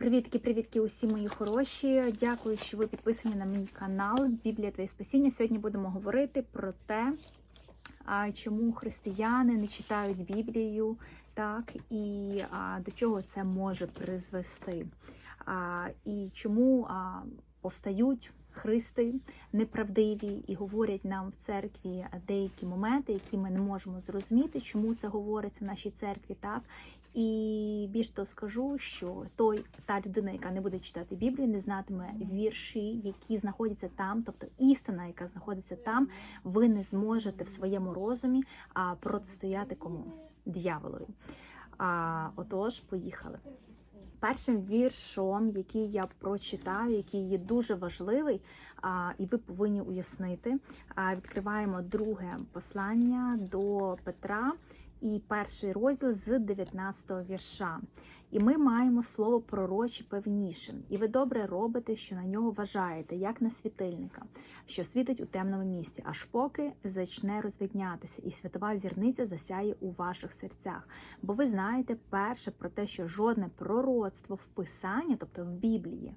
Привітки, привітки усі мої хороші. Дякую, що ви підписані на мій канал Біблія Твоє Спасіння. Сьогодні будемо говорити про те, чому християни не читають Біблію, так і до чого це може призвести. І чому повстають христи неправдиві і говорять нам в церкві деякі моменти, які ми не можемо зрозуміти, чому це говориться в нашій церкві, так і більш того скажу, що той та людина, яка не буде читати Біблію, не знатиме вірші, які знаходяться там, тобто істина, яка знаходиться там, ви не зможете в своєму розумі а, протистояти кому дьяволові. А, Отож, поїхали. Першим віршом, який я прочитаю, який є дуже важливий, а, і ви повинні уяснити, а, відкриваємо друге послання до Петра і перший розділ з 19 вірша. І ми маємо слово пророче певніше, і ви добре робите, що на нього вважаєте, як на світильника, що світить у темному місці, аж поки зачне розвіднятися, і світова зірниця засяє у ваших серцях. Бо ви знаєте перше про те, що жодне пророцтво в Писанні, тобто в Біблії,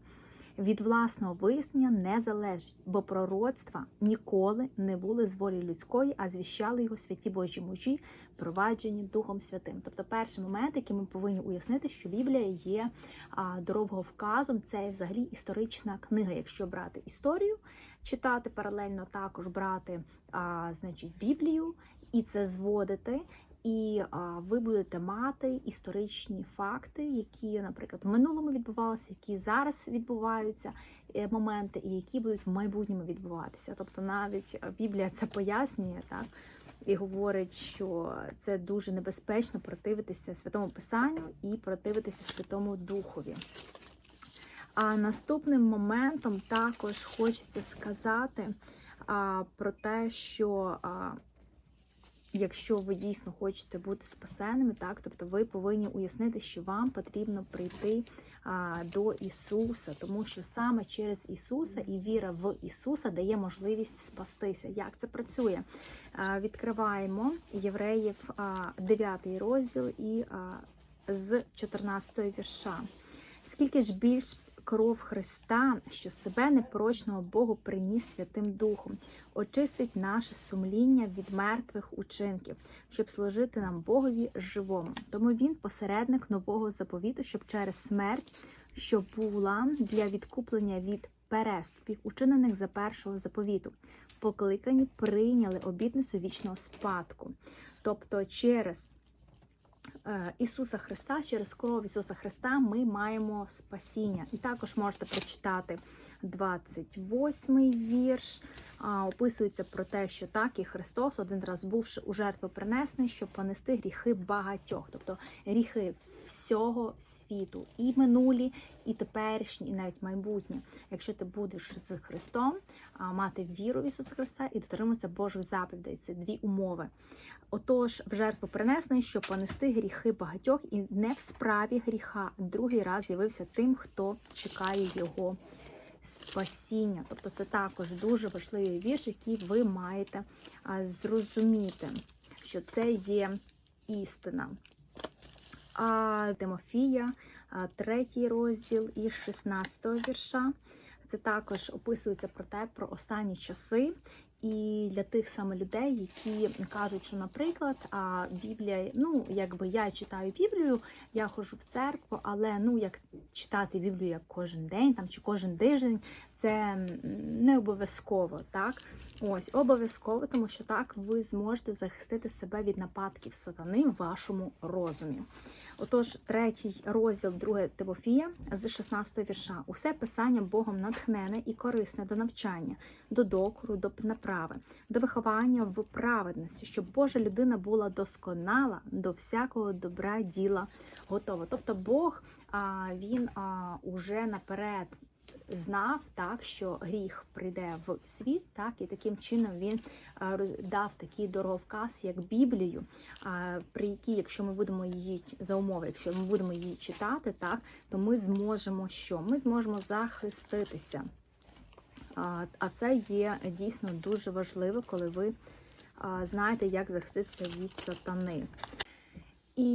від власного вияснення не залежить, бо пророцтва ніколи не були з волі людської, а звіщали його святі Божі мужі, проваджені Духом Святим. Тобто, перший момент, який ми повинні уяснити, що Біблія є дороговказом, це взагалі історична книга. Якщо брати історію, читати паралельно, також брати а, значить, Біблію і це зводити. І ви будете мати історичні факти, які, наприклад, в минулому відбувалися, які зараз відбуваються е, моменти, і які будуть в майбутньому відбуватися. Тобто, навіть Біблія це пояснює так і говорить, що це дуже небезпечно противитися святому писанню і противитися Святому Духові. А наступним моментом також хочеться сказати а, про те, що а, якщо ви дійсно хочете бути спасеними, так тобто ви повинні уяснити, що вам потрібно прийти а, до Ісуса, тому що саме через Ісуса і віра в Ісуса дає можливість спастися. Як це працює? А, відкриваємо Євреїв а, 9 розділ і а, з 14 вірша. Скільки ж більш кров Христа, що себе непрочного Богу приніс Святим Духом, очистить наше сумління від мертвих учинків, щоб служити нам Богові живому. Тому він посередник нового заповіту, щоб через смерть, що була для відкуплення від переступів, учинених за першого заповіту, покликані прийняли обітницю вічного спадку. Тобто через Ісуса Христа, через кров Ісуса Христа ми маємо спасіння. І також можете прочитати 28-й вірш. Описується про те, що так і Христос один раз бувши у жертву принесений, щоб понести гріхи багатьох, тобто гріхи всього світу, і минулі, і теперішні, і навіть майбутні. Якщо ти будеш з Христом, мати віру в Ісуса Христа і дотримуватися Божих заповідей. Це дві умови. Отож, в жертву принесений, щоб понести гріхи багатьох, і не в справі гріха. Другий раз з'явився тим, хто чекає його спасіння. Тобто це також дуже важливий вірш, який ви маєте зрозуміти, що це є істина. А Тимофія, третій розділ із 16 вірша. Це також описується про те, про останні часи. І для тих саме людей, які кажуть, що, наприклад, а Біблія, ну якби я читаю Біблію, я ходжу в церкву, але ну як читати Біблію як кожен день там чи кожен тиждень, це не обов'язково так. Ось обов'язково, тому що так ви зможете захистити себе від нападків сатани в вашому розумі. Отож, третій розділ 2 Тимофія з 16 вірша. Усе писання Богом натхнене і корисне до навчання, до докору, до направи, до виховання в праведності, щоб Божа людина була досконала до всякого добра діла готова. Тобто Бог він уже наперед знав, так що гріх прийде в світ, так і таким чином він дав такий дороговказ, як Біблію, при якій, якщо ми будемо її за умови, якщо ми будемо її читати, так то ми зможемо що? Ми зможемо захиститися. А це є дійсно дуже важливо, коли ви знаєте, як захиститися від сатани. І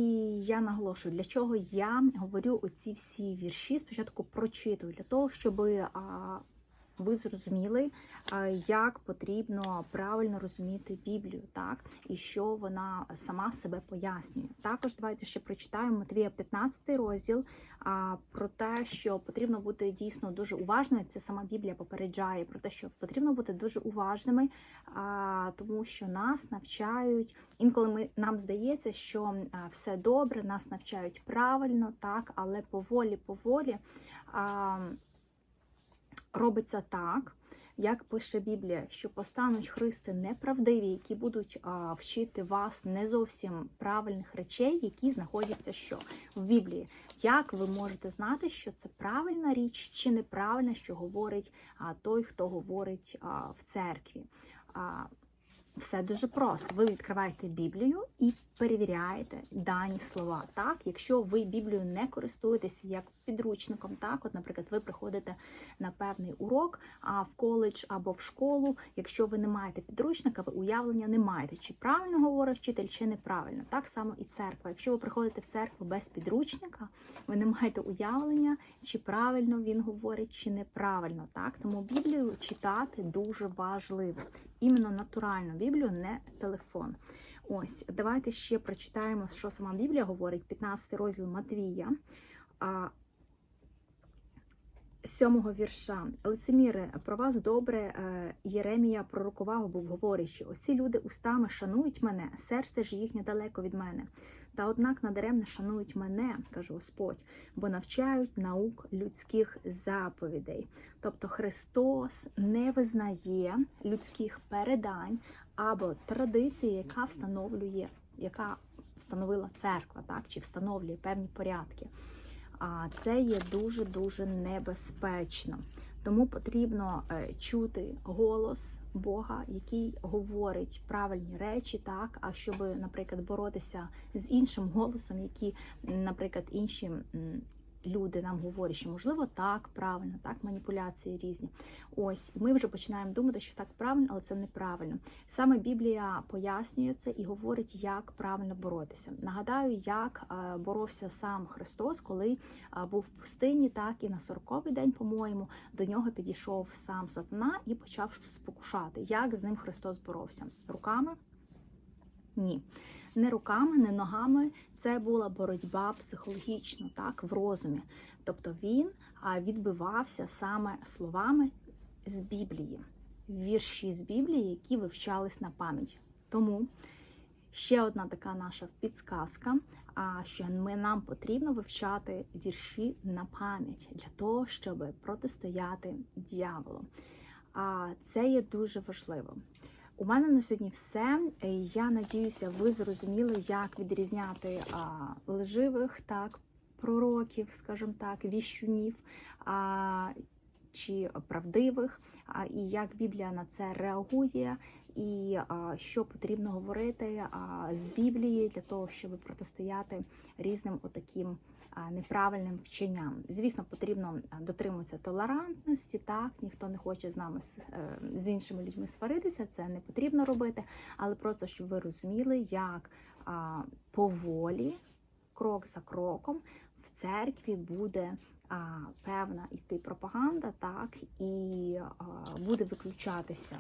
я наголошую, для чого я говорю оці всі вірші. Спочатку прочитую для того, щоб ви зрозуміли, як потрібно правильно розуміти Біблію, так і що вона сама себе пояснює. Також давайте ще прочитаємо Матвія 15 розділ про те, що потрібно бути дійсно дуже уважними. Це сама Біблія попереджає про те, що потрібно бути дуже уважними, тому що нас навчають інколи ми нам здається, що все добре, нас навчають правильно, так, але поволі, поволі робиться так. Як пише Біблія, що постануть христи неправдиві, які будуть а, вчити вас не зовсім правильних речей, які знаходяться що в Біблії. Як ви можете знати, що це правильна річ чи неправильна, що говорить а, той, хто говорить а, в церкві? А, все дуже просто. Ви відкриваєте Біблію і перевіряєте дані слова. Так, якщо ви Біблію не користуєтеся як підручником, так, от, наприклад, ви приходите на певний урок а в коледж або в школу. Якщо ви не маєте підручника, ви уявлення не маєте, чи правильно говорить вчитель, чи неправильно. Так само і церква. Якщо ви приходите в церкву без підручника, ви не маєте уявлення, чи правильно він говорить, чи неправильно. Так, тому Біблію читати дуже важливо. Іменно натуральну Біблію, не телефон. Ось, давайте ще прочитаємо, що сама Біблія говорить, 15 розділ Матвія. А, Сьомого вірша лицеміри про вас добре е, Єремія пророкував, був говорячи: Осі люди устами шанують мене, серце ж їхнє далеко від мене. Та однак надаремно шанують мене, каже Господь, бо навчають наук людських заповідей. Тобто Христос не визнає людських передань або традиції, яка встановлює, яка встановила церква, так чи встановлює певні порядки. А це є дуже дуже небезпечно. Тому потрібно е, чути голос Бога, який говорить правильні речі, так а щоб, наприклад, боротися з іншим голосом, які, наприклад, інші люди нам говорять, що можливо так правильно, так маніпуляції різні. Ось ми вже починаємо думати, що так правильно, але це неправильно. Саме Біблія пояснює це і говорить, як правильно боротися. Нагадаю, як е, боровся сам Христос, коли е, був в пустині, так і на сороковий день, по-моєму, до нього підійшов сам сатана і почав спокушати, як з ним Христос боровся руками. Ні, не руками, не ногами. Це була боротьба психологічно, так, в розумі. Тобто він відбивався саме словами з Біблії, вірші з Біблії, які вивчались на пам'ять. Тому ще одна така наша підсказка, що нам потрібно вивчати вірші на пам'ять для того, щоб протистояти дьяволу. А це є дуже важливо. У мене на сьогодні все. Я надіюся, ви зрозуміли, як відрізняти а, лживих так, пророків, скажімо так, віщунів а, чи правдивих, і як Біблія на це реагує, і що потрібно говорити з Біблії для того, щоб протистояти різним отаким неправильним вченням. Звісно, потрібно дотримуватися толерантності. Так, ніхто не хоче з нами е, з іншими людьми сваритися, це не потрібно робити, але просто щоб ви розуміли, як поволі, крок за кроком, в церкві буде. Певна йти пропаганда, так, і буде виключатися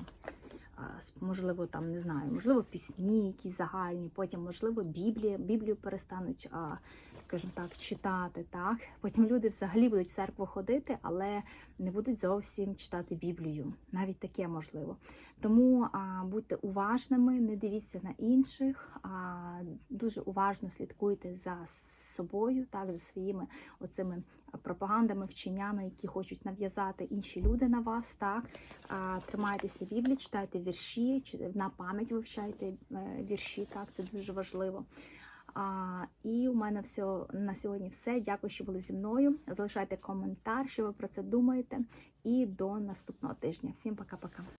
можливо, там не знаю, можливо, пісні, якісь загальні, потім, можливо, Біблія, Біблію перестануть, скажімо так, читати. Так, потім люди взагалі будуть в церкву ходити, але не будуть зовсім читати Біблію. Навіть таке можливо. Тому а, будьте уважними, не дивіться на інших, а дуже уважно слідкуйте за собою, так, за своїми оцими пропагандами, вченнями, які хочуть нав'язати інші люди на вас. Так, а, тримайтеся Біблії, читайте вірші, на пам'ять вивчайте е, вірші. Так, це дуже важливо. А, І у мене все на сьогодні все. Дякую, що були зі мною. Залишайте коментар, що ви про це думаєте. І до наступного тижня. Всім пока-пока.